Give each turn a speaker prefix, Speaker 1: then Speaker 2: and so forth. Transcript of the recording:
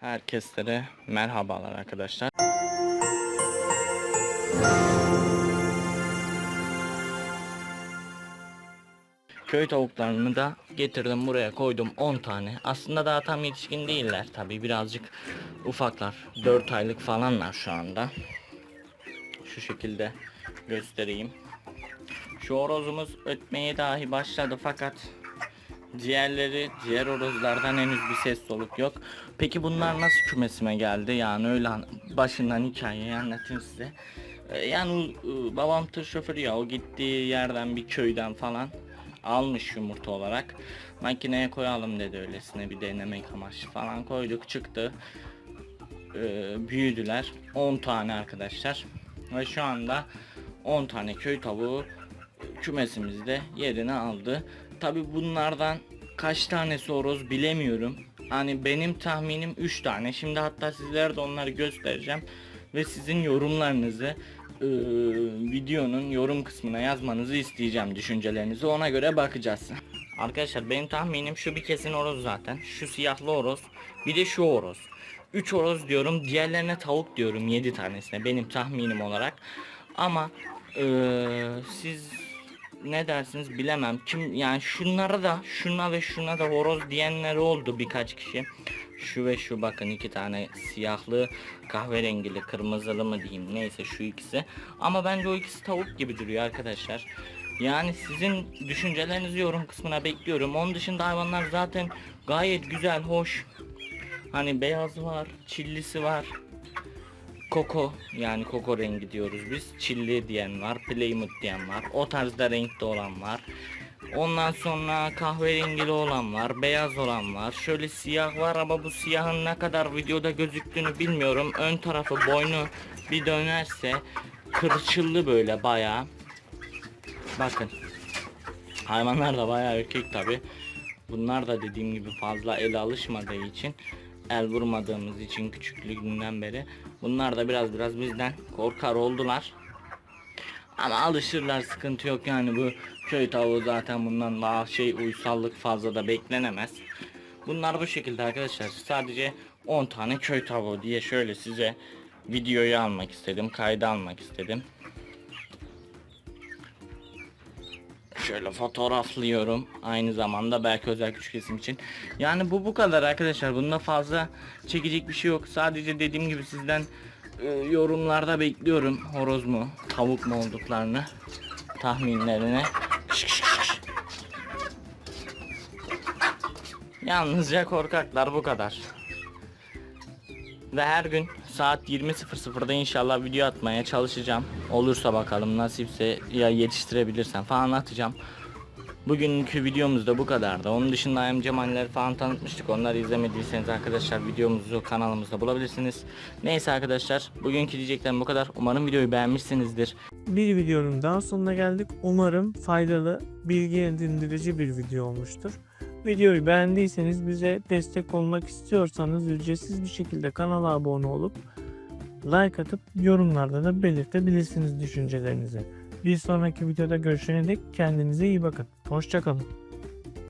Speaker 1: Herkeslere merhabalar arkadaşlar. Köy tavuklarını da getirdim buraya koydum 10 tane. Aslında daha tam yetişkin değiller tabi birazcık ufaklar. 4 aylık falanlar şu anda. Şu şekilde göstereyim. Şu horozumuz ötmeye dahi başladı fakat Diğerleri, diğer horozlardan henüz bir ses soluk yok. Peki bunlar nasıl kümesime geldi? Yani öyle an- başından hikayeyi anlatayım size. Ee, Yani e, babam tır şoförü ya o gittiği yerden bir köyden falan almış yumurta olarak. Makineye koyalım dedi öylesine bir denemek amaçlı falan koyduk çıktı. Ee, büyüdüler 10 tane arkadaşlar. Ve şu anda 10 tane köy tavuğu kümesimizde yerini aldı. Tabi bunlardan kaç tanesi horoz bilemiyorum. Hani benim tahminim 3 tane. Şimdi hatta sizlere de onları göstereceğim. Ve sizin yorumlarınızı eee, videonun yorum kısmına yazmanızı isteyeceğim düşüncelerinizi. Ona göre bakacağız. Arkadaşlar benim tahminim şu bir kesin horoz zaten. Şu siyahlı horoz. Bir de şu horoz. 3 horoz diyorum. Diğerlerine tavuk diyorum 7 tanesine benim tahminim olarak. Ama eee, siz ne dersiniz bilemem. Kim yani şunlara da şuna ve şuna da horoz diyenler oldu birkaç kişi. Şu ve şu bakın iki tane siyahlı kahverengili kırmızılı mı diyeyim neyse şu ikisi. Ama bence o ikisi tavuk gibi duruyor arkadaşlar. Yani sizin düşüncelerinizi yorum kısmına bekliyorum. Onun dışında hayvanlar zaten gayet güzel, hoş. Hani beyaz var, çillisi var. Koko yani koko rengi diyoruz biz. Çilli diyen var, Plymouth diyen var. O tarzda renkte olan var. Ondan sonra kahverengili olan var, beyaz olan var. Şöyle siyah var ama bu siyahın ne kadar videoda gözüktüğünü bilmiyorum. Ön tarafı boynu bir dönerse kırçıllı böyle bayağı. Bakın. Hayvanlar da bayağı erkek tabi. Bunlar da dediğim gibi fazla el alışmadığı için el vurmadığımız için küçüklüğünden beri bunlar da biraz biraz bizden korkar oldular. Ama alışırlar sıkıntı yok yani bu köy tavuğu zaten bundan daha şey uysallık fazla da beklenemez. Bunlar bu şekilde arkadaşlar sadece 10 tane köy tavuğu diye şöyle size videoyu almak istedim kayda almak istedim. Şöyle fotoğraflıyorum. Aynı zamanda belki özel küçük resim için. Yani bu bu kadar arkadaşlar. Bunda fazla çekecek bir şey yok. Sadece dediğim gibi sizden e, yorumlarda bekliyorum. Horoz mu, tavuk mu olduklarını tahminlerini. Yalnızca korkaklar bu kadar. Ve her gün saat 20.00'da inşallah video atmaya çalışacağım. Olursa bakalım nasipse ya yetiştirebilirsem falan atacağım. Bugünkü videomuz da bu kadardı. Onun dışında Ayam Cemal'leri falan tanıtmıştık. Onları izlemediyseniz arkadaşlar videomuzu kanalımızda bulabilirsiniz. Neyse arkadaşlar bugünkü diyeceklerim bu kadar. Umarım videoyu beğenmişsinizdir.
Speaker 2: Bir videonun daha sonuna geldik. Umarım faydalı, bilgi edindirici bir video olmuştur. Videoyu beğendiyseniz bize destek olmak istiyorsanız ücretsiz bir şekilde kanala abone olup like atıp yorumlarda da belirtebilirsiniz düşüncelerinizi. Bir sonraki videoda görüşene dek kendinize iyi bakın. Hoşçakalın.